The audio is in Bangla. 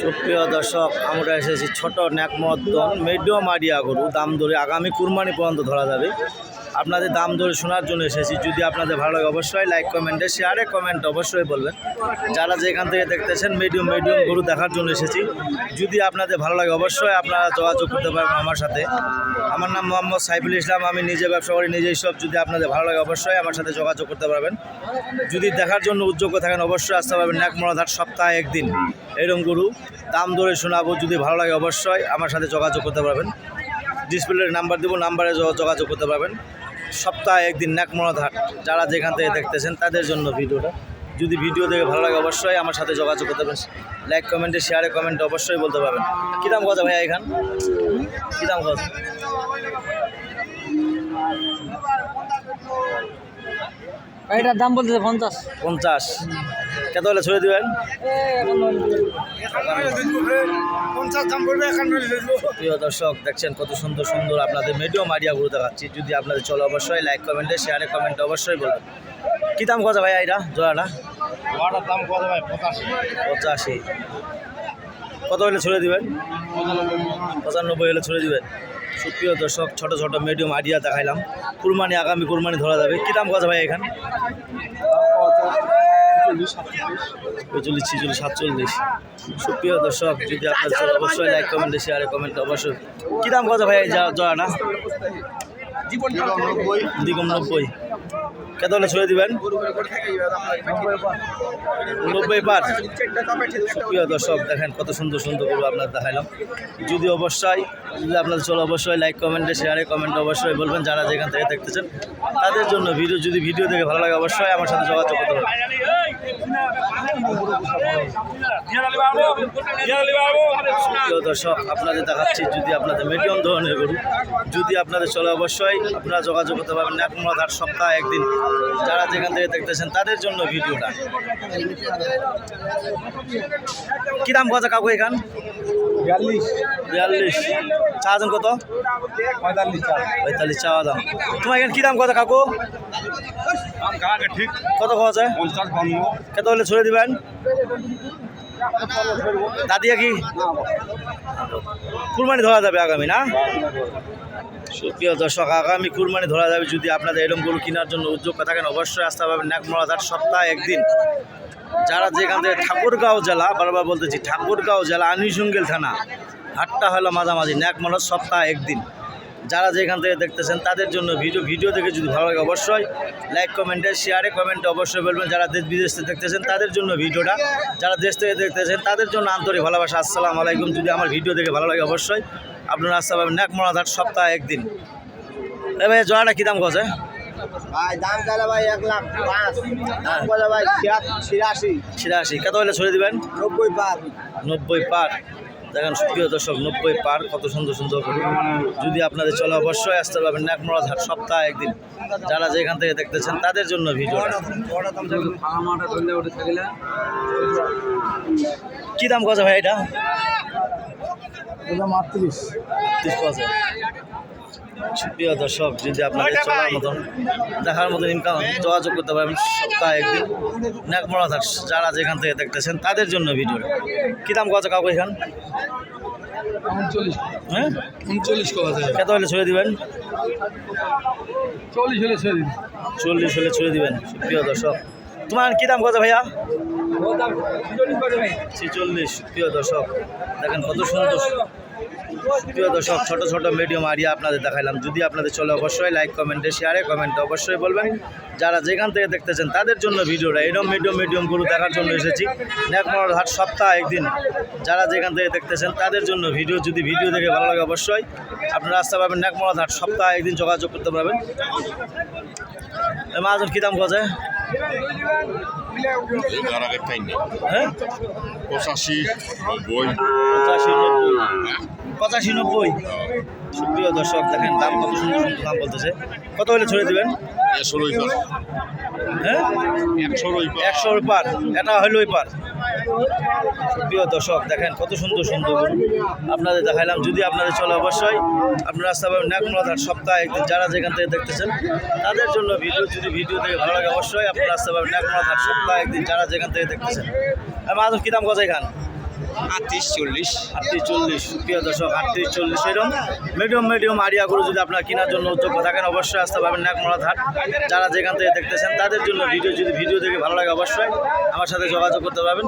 সুপ্রিয় দর্শক, আমরা এসেছি ছোট ন্যাকমদ্দন মেডিও মারিয়া গরু। দাম ধরে আগামী কুরবানি পর্যন্ত ধরা যাবে। আপনাদের দাম ধরে শোনার জন্য এসেছি। যদি আপনাদের ভালো লাগে অবশ্যই লাইক কমেন্টে শেয়ারে কমেন্ট অবশ্যই বলবেন। যারা যেখান থেকে দেখতেছেন মিডিয়াম মিডিয়াম গরু দেখার জন্য এসেছি। যদি আপনাদের ভালো লাগে অবশ্যই আপনারা যোগাযোগ করতে পারবেন আমার সাথে। আমার নাম মোহাম্মদ সাইফুল ইসলাম, আমি নিজে ব্যবসা করি নিজেই সব। যদি আপনাদের ভালো লাগে অবশ্যই আমার সাথে যোগাযোগ করতে পারবেন। যদি দেখার জন্য উদ্যোগ থাকেন অবশ্যই আসতে পারবেন ন্যাকমরাধার সপ্তাহে একদিন। এরকম গরু দাম ধরে শোনাবো, যদি ভালো লাগে অবশ্যই আমার সাথে যোগাযোগ করতে পারবেন। ডিসপ্লের নাম্বার দেবো নাম্বারে যোগাযোগ করতে পারবেন। সপ্তাহে একদিন ন্যাকমরাধার যারা যেখান থেকে দেখতেছেন তাদের জন্য ভিডিওটা। যদি ভিডিও দেখে ভালো লাগে অবশ্যই আমার সাথে যোগাযোগ করতে পারেন। লাইক কমেন্টে শেয়ারে কমেন্টে অবশ্যই বলতে পারবেন। কী দাম কথা ভাইয়া এখান? কী দাম কথা এটার দাম বলতেছে পঞ্চাশ। পঞ্চাশ। কত হলে ছড়ে দেবেন? প্রিয় দর্শক দেখছেন কত সুন্দর সুন্দর আপনাদের মেডিও মারিয়া ঘুরে দেখাচ্ছি। যদি আপনাদের চলো অবশ্যই লাইক কমেন্টে শেয়ারে কমেন্টে অবশ্যই বলবেন। কী দাম কথা ভাই এটা জোড়াটা দাম কত ভাই? পঁচাশি। পঁচাশি। কত হলে ছড়ে দিবেন? পঁচানব্বই হলে ছড়ে দিবেন। সুপ্রিয় দর্শক ছোট ছোট মিডিয়াম আইডিয়া দেখাইলাম। কুরবানি আগামী কুরবানি ধরা যাবে। কী দাম কথা ভাই এখান? পঁয়চল্লিশ ছিচল্লিশ সাতচল্লিশ। সুপ্রিয় দর্শক যদি আপনার অবশ্যই লাইক কমেন্ট শেয়ারে কমেন্ট অবশ্যই। কী দাম কথা ভাই? এই না? দ্বিগুণ নব্বই। কত হলে ছড়ে দিবেন নব্বই পার প্রিয় দর্শক দেখেন কত সুন্দর সুন্দর গরু আপনার দেখাইলাম যদি অবশ্যই যদি আপনাদের চলো অবশ্যই লাইক কমেন্টে শেয়ারে কমেন্টে অবশ্যই বলবেন যারা যেখান থেকে দেখতেছেন তাদের জন্য ভিডিও যদি ভিডিও দেখে ভালো লাগে অবশ্যই আমার সাথে যোগাযোগ করতে পারবেন প্রিয় দর্শক আপনাদের দেখাচ্ছি যদি আপনাদের মিডিয়াম ধরনের গরু যদি আপনাদের চলে অবশ্যই আপনারা যোগাযোগ করতে পারবেন একমাধার সপ্তাহে একদিন। যারা যেখান থেকে দেখতেছেন তাদের জন্য ভিডিওটা। কি দাম কত কাকু এখান? বিয়াল্লিশ। বিয়াল্লিশ। চা দাম কত? পঁয়তাল্লিশ পঁয়তাল্লিশ চাওয়া দাম। তোমার এখানে কি দাম কত কাকু? ঠিক? কত খাওয়া যায় পঞ্চাশ। কত হলে ছড়ে দিবেন? দাদিয়া কি? কুরবানি ধরা যাবে আগামী, না? সুপ্রিয় দর্শক, আগামী কুরবানি ধরা যাবে যদি আপনাদের এরকম গরু কেনার জন্য উদ্যোগ থাকেন, অবশ্যই আসতে পারবেন নাকমরাধার সপ্তাহে একদিন। যারা যেখান থেকে ঠাকুরগাঁও জেলা, বারবার বলতেছি, ঠাকুরগাঁও জেলা, আনিসুঙ্গেল থানা, হাটটা হলো মাঝামাঝি ন্যাকমরাজ সপ্তাহে একদিন। যারা যেখান থেকে দেখতেছেন তাদের জন্য ভিডিও ভিডিও দেখে যদি ভালো লাগে অবশ্যই লাইক কমেন্টে শেয়ারে কমেন্টে অবশ্যই বলবেন। যারা দেশ বিদেশ থেকে দেখতেছেন তাদের জন্য ভিডিওটা। যারা দেশ থেকে দেখতেছেন তাদের জন্য আন্তরিক ভালোবাসা। আসসালামু আলাইকুম। যদি আমার ভিডিও দেখে ভালো লাগে অবশ্যই আপনারা আসতে পারবেন ন্যাকমরাধার সপ্তাহে একদিন। এ ভাই জয়াটা কী দাম কছে ভাই দাম চাইলে ভাই এক লাখ পাঁচ। দাম বলে ভাই ছিয়াশি। ছিয়াশি। কত হলে ছড়ে দিবেন? নব্বই পার। নব্বই পার। দেখেন সুপ্রিয় দর্শক নব্বই পার কত সুন্দর সুন্দর যদি আপনাদের চলে অবশ্যই আসতে পারবেন নাকমরা হাট সপ্তাহে একদিন। যারা যেখান থেকে দেখতেছেন তাদের জন্য ভিডিও কি দাম কথা ভাই এটা? আটত্রিশ তিরিশ কত? সুপ্রিয় দর্শক যদি আপনাদের চলার মতন দেখার মতন ইনকাম যোগাযোগ করতে পারবেন সপ্তাহে একদিন। ন্যাকমরাজ হাট যারা যেখান থেকে দেখতেছেন তাদের জন্য ভিডিও কি দাম কত কাউকে এখান? হ্যাঁ? উনচল্লিশ কত হলে? ছড়ে দিবেন? চল্লিশ হলে ছেড়ে দিন। চল্লিশ হলে ছুঁড়ে দিবেন প্রিয় দর্শক। তোমার কী দাম কত ভাইয়া? ছিচল্লিশ প্রিয় দর্শক। দেখেন কত সুন্দর। প্রিয় দর্শক ছোট ছোট মিডিয়াম আরিয়া আপনাদের দেখাইলাম। যদি আপনাদের চলে অবশ্যই লাইক কমেন্টে শেয়ারে কমেন্টে অবশ্যই বলবেন। যারা যেখান থেকে দেখতেছেন তাদের জন্য ভিডিওটা এরকম মিডিয়াম মিডিয়াম গরু দেখার জন্য এসেছি। ন্যাকমরার হাট সপ্তাহ একদিন। যারা যেখান থেকে দেখতেছেন তাদের জন্য ভিডিও যদি ভিডিও দেখে ভালো লাগে অবশ্যই আপনারা আসতে পারবেন ন্যাকমরার হাট। সপ্তাহে একদিন যোগাযোগ করতে পারবেন। মাহাজন কী দাম কছে হ্যাঁ? পঁচাশি নব্বই। পঁচাশি নব্বই। পঁচাশি নব্বই। সুপ্রিয় দর্শক দেখেন দাম কত সুন্দর সুন্দর দাম বলতেছে। কত হলে ছড়ে দেবেন? একশোরই পার। হ্যাঁ? একশোর পার। এটা ওই পার। প্রিয় দর্শক দেখেন কত সুন্দর সুন্দর। আপনাদের দেখাইলাম যদি আপনাদের চলে অবশ্যই আপনারা আসতে পারবেন ন্যাকমলাধার সপ্তাহে একদিন। যারা যেখান থেকে দেখতেছেন তাদের জন্য ভিডিও যদি ভিডিও থেকে ভালো লাগে অবশ্যই আপনারা আসতে পারবেন ন্যাকমলাধার সপ্তাহে একদিন। যারা যেখান থেকে দেখতেছেন। আর মাধব কী দাম গজ এখান? আটত্রিশ, চল্লিশ। আটত্রিশ, চল্লিশ। প্রিয় দর্শক, আটত্রিশ, চল্লিশ এরকম। মিডিয়াম মিডিয়াম আরিয়া গরু যদি আপনার কেনার জন্য উদ্যোগ থাকেন, অবশ্যই আসতে পারবেন ন্যাকমরা হাট যারা যেখান থেকে দেখতেছেন, তাদের জন্য ভিডিও যদি ভিডিও দেখে ভালো লাগে, অবশ্যই আমার সাথে যোগাযোগ করতে পারবেন।